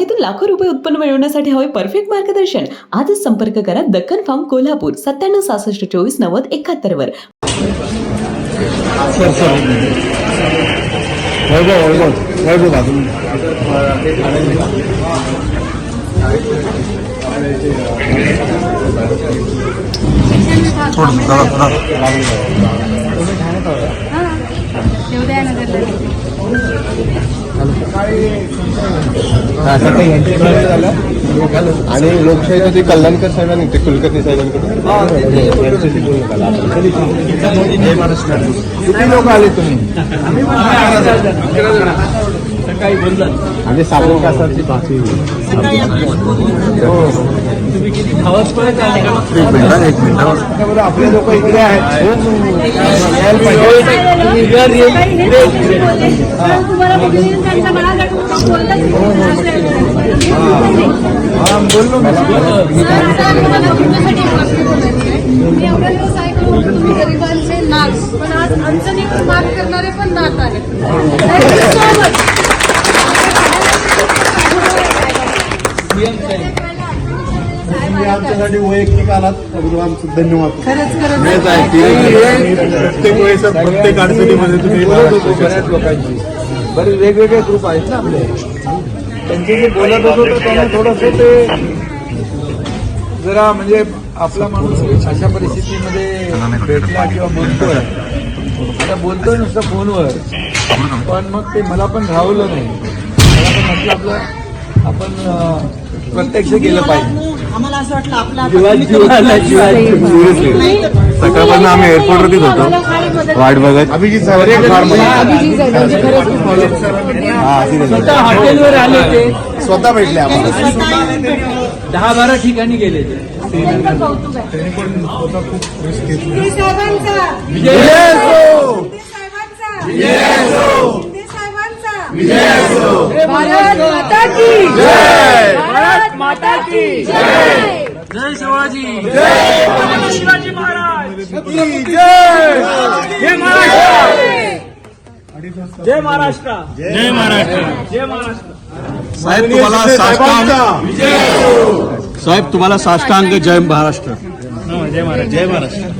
बागेतून लाखो रुपये उत्पन्न मिळवण्यासाठी हवे परफेक्ट मार्गदर्शन. आजच संपर्क करा दक्कन फार्म कोल्हापूर सत्त्याण्णव सहासष्ट चोवीस नव्वद एकाहत्तर वर. नगरला. आणि लोकशाहीचं ते कल्याणकर साहेबांनी ते कुलकर्णी साहेबांकडे किती लोक आले तुम्ही? आणि साबण कासाची एक मिनिट आपले लोक इकडे आहेत. पाहिजे. हा, बोललो मी. गरिबांचे नाच पण आज करणारे पण नात आमच्यासाठी वैयक्तिक आलात. त्याबद्दल आमचं धन्यवाद. खरंच प्रत्येक वेळेस प्रत्येक अडचणीमध्ये तुम्ही बोलत होतो बऱ्याच लोकांची. बरेच वेगवेगळे ग्रुप आहेत ना आपले. त्यांचे जे बोलत होतो तर त्यांना थोडस ते जरा म्हणजे आपला माणूस अशा परिस्थितीमध्ये भेटला किंवा बोलतोय. आता बोलतोय नुसतं फोनवर. पण मग ते मला पण राहवलं नाही. मला पण म्हटलं आपलं आपण प्रत्यक्ष गेलं पाहिजे. आम्हाला असं वाटलं आपला सकाळपासून आम्ही एअरपोर्टवरतीच होतो. वाट बघत. अभिजित स्वतः हॉटेलवर आले ते स्वतः भेटले आम्हाला दहा बारा ठिकाणी गेले ते. भारत माता की भारत माता की जय। जय शिवाजी। जय। शिवाजी महाराज। जय। जय महाराष्ट्र। जय महाराष्ट्र। जय महाराष्ट्र। जय महाराष्ट्र। साहेब तुम्हाला साष्टांग साहेब तुम्हाला साष्टांग जय महाराष्ट्र. जय महाराष्ट्र जय महाराष्ट्र.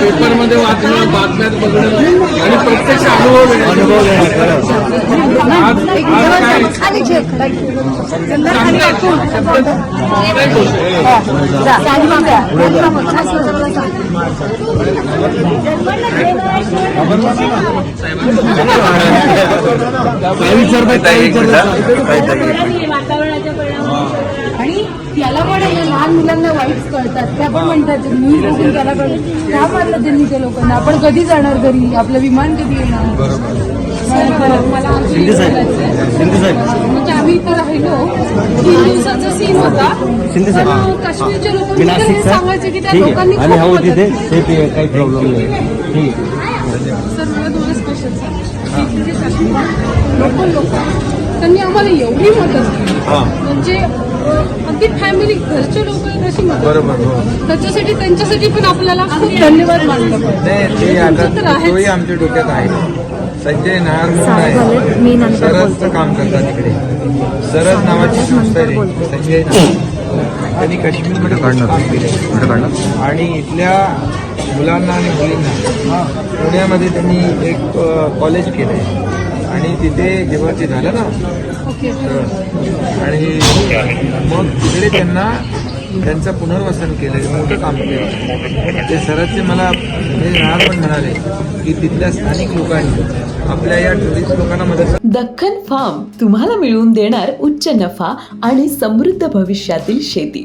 पेपरमध्ये वाचणं बातम्यात बघणं आणि प्रत्यक्ष अनुभव अनुभव वातावरणाच्या परिणामामुळे आणि ना, लहान मुलांना वाईट कळतात. त्या पण म्हणतात न्यूज बघून त्याला कळतं. का मारलं त्यांनी त्या लोकांना? आपण कधी जाणार घरी? आपलं विमान कधी येणार? मला. म्हणजे आम्ही इथं राहिलो. तीन दिवसाचा सीन होता काश्मीरच्या लोकांनी सांगायचं की त्या हो काही प्रॉब्लेम नाही. ठीक सर मला दोनच क्वेश्चन सर. एक काश्मीर लोकल लोक त्यांनी आम्हाला एवढी मदत केली. म्हणजे अगदी फॅमिली घरचे लोक अशी मदत बरोबर, हो. त्याच्यासाठी त्यांच्यासाठी पण आपल्याला खूप धन्यवाद मानलं नाही ते आता. तोही आमच्या डोक्यात आहे. संजय नहार म्हणून आहे. सरसचं काम करतात तिकडे. सरस नावाची संस्था आहे. संजय नहार त्यांनी काश्मीरमध्ये केलं. आणि इथल्या मुलांना आणि मुलींना पुण्यामध्ये त्यांनी एक कॉलेज केलं आहे आणि तिथे जेव्हा ते झालं ना आणि मग तिकडे त्यांना त्यांचं पुनर्वसन केलं मोठं काम केलं. ते सरसचे मला हे पण म्हणाले की तिथल्या स्थानिक लोकांनी आपल्या या टुरिस्ट लोकांना मदत दख्खन फार्म तुम्हाला मिळवून देणार उच्च नफा आणि समृद्ध भविष्यातील शेती.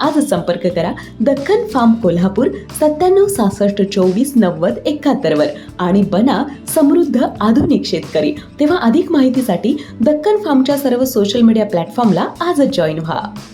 आज संपर्क करा दख्खन फार्म कोल्हापूर सत्त्याण्णव सहासष्ट चोवीस नव्वद एकाहत्तरवर आणि बना समृद्ध आधुनिक शेतकरी. तेव्हा अधिक माहितीसाठी दक्कन फार्मच्या सर्व सोशल मीडिया प्लॅटफॉर्मला आजच जॉईन व्हा.